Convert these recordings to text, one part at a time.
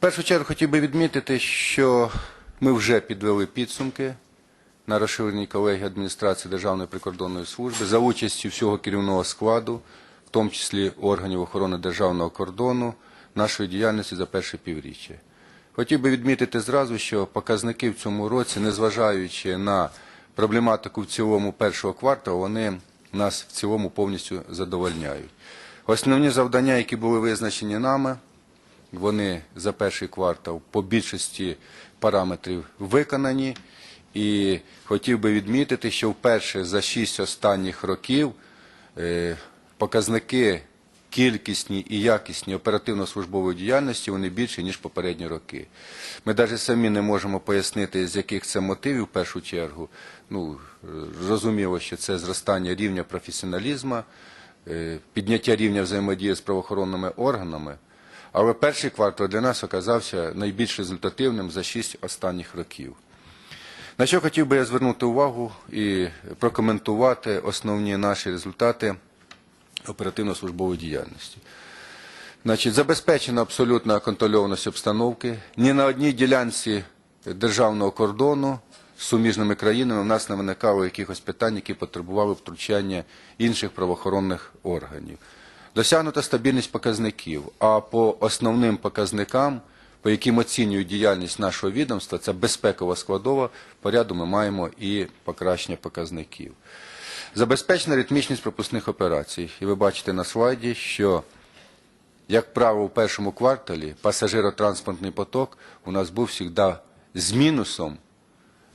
першу чергу хотів би відмітити, що ми вже підвели підсумки на розширеній колегії адміністрації Державної прикордонної служби за участю всього керівного складу, в тому числі органів охорони державного кордону, нашої діяльності за перше півріччя. Хотів би відмітити зразу, що показники в цьому році, незважаючи на проблематику в цілому першого кварталу, вони нас в цілому повністю задовольняють. Основні завдання, які були визначені нами, вони за перший квартал по більшості параметрів виконані. І хотів би відмітити, що вперше за шість останніх років е, показники кількісні і якісні оперативно-службової діяльності вони більші, ніж попередні роки. Ми навіть самі не можемо пояснити, з яких це мотивів в першу чергу. Ну, зрозуміло, що це зростання рівня професіоналізму, е, підняття рівня взаємодії з правоохоронними органами. Але перший квартал для нас оказався найбільш результативним за шість останніх років. На що хотів би я звернути увагу і прокоментувати основні наші результати оперативно-службової діяльності. Значить, забезпечена абсолютна контрольованість обстановки. Ні на одній ділянці державного кордону з суміжними країнами в нас не виникало якихось питань, які потребували втручання інших правоохоронних органів. Досягнута стабільність показників, а по основним показникам, по яким оцінюють діяльність нашого відомства, це безпекова складова, поряду ми маємо і покращення показників. Забезпечена ритмічність пропускних операцій. І ви бачите на слайді, що як правило, в першому кварталі пасажиротранспортний поток у нас був завжди з мінусом,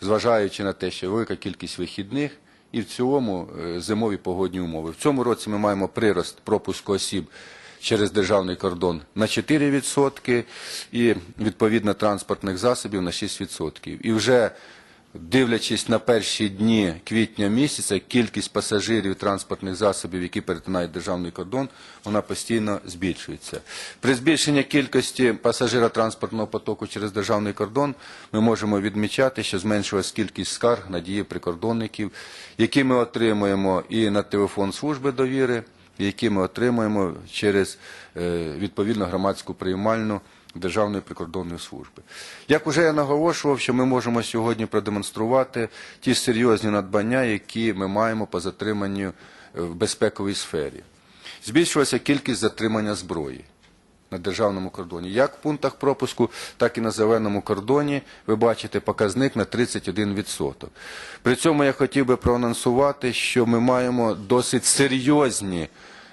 зважаючи на те, що велика кількість вихідних і в цілому е, зимові погодні умови. В цьому році ми маємо прирост пропуску осіб через державний кордон на 4% і відповідно транспортних засобів на 6%. І вже Дивлячись на перші дні квітня місяця, кількість пасажирів транспортних засобів, які перетинають державний кордон, вона постійно збільшується. При збільшенні кількості пасажиротранспортного потоку через державний кордон ми можемо відмічати, що зменшилась кількість скарг на дії прикордонників, які ми отримуємо і на телефон служби довіри, які ми отримуємо через е, відповідно громадську приймальну. Державної прикордонної служби. Як уже я наголошував, що ми можемо сьогодні продемонструвати ті серйозні надбання, які ми маємо по затриманню е, в безпековій сфері. Збільшилася кількість затримання зброї на державному кордоні. Як в пунктах пропуску, так і на зеленому кордоні ви бачите показник на 31%. При цьому я хотів би проанонсувати, що ми маємо досить серйозні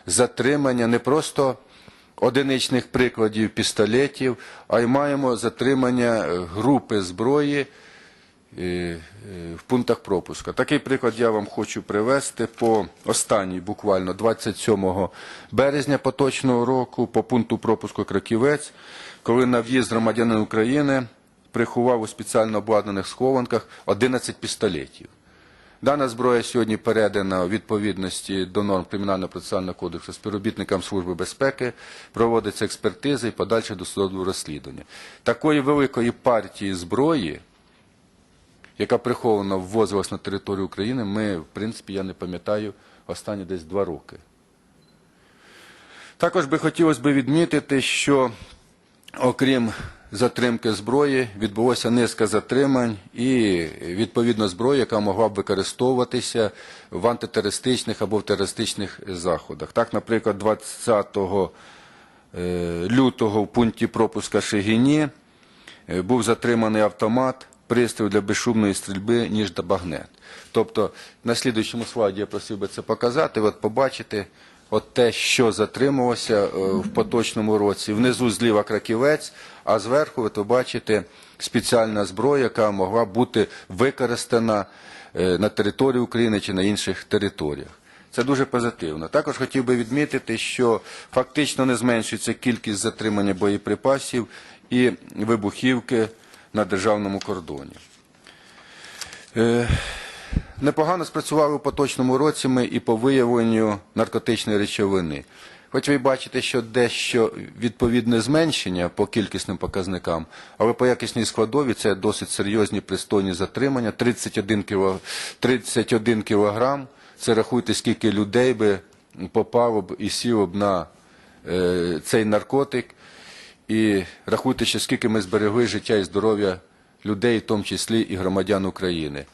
затримання не просто одиничних прикладів пістолетів, а й маємо затримання групи зброї е, е, в пунктах пропуска. Такий приклад я вам хочу привести по останній, буквально 27 березня поточного року, по пункту пропуску Краківець, коли на в'їзд громадянин України приховав у спеціально обладнаних схованках 11 пістолетів. Дана зброя сьогодні передана у відповідності до норм Кримінально-процесуального кодексу співробітникам Служби безпеки, проводиться експертиза і подальше досудове розслідування. Такої великої партії зброї, яка приховано ввозилась на територію України, ми, в принципі, я не пам'ятаю, останні десь два роки. Також би хотілося б відмітити, що окрім затримки зброї відбулося низка затримань і відповідно зброї, яка могла б використовуватися в антитерористичних або в терористичних заходах. Так, наприклад, 20 е, лютого в пункті пропуска Шегіні е, був затриманий автомат, пристрій для безшумної стрільби, ніж та багнет. Тобто на слідуючому слайді я просив би це показати, от побачите от те, що затримувалося е, в поточному році. Внизу зліва краківець, а зверху, ви бачите, спеціальна зброя, яка могла бути використана е, на території України чи на інших територіях. Це дуже позитивно. Також хотів би відмітити, що фактично не зменшується кількість затримання боєприпасів і вибухівки на державному кордоні. Непогано спрацювали у поточному році ми і по виявленню наркотичної речовини. Хоч ви бачите, що дещо відповідне зменшення по кількісним показникам, але по якісній складові це досить серйозні пристойні затримання. 31 кіло, 31 кілограм. Це рахуйте, скільки людей би попало б і сіло б на е, цей наркотик. І рахуйте, ще скільки ми зберегли життя і здоров'я людей, в тому числі і громадян України.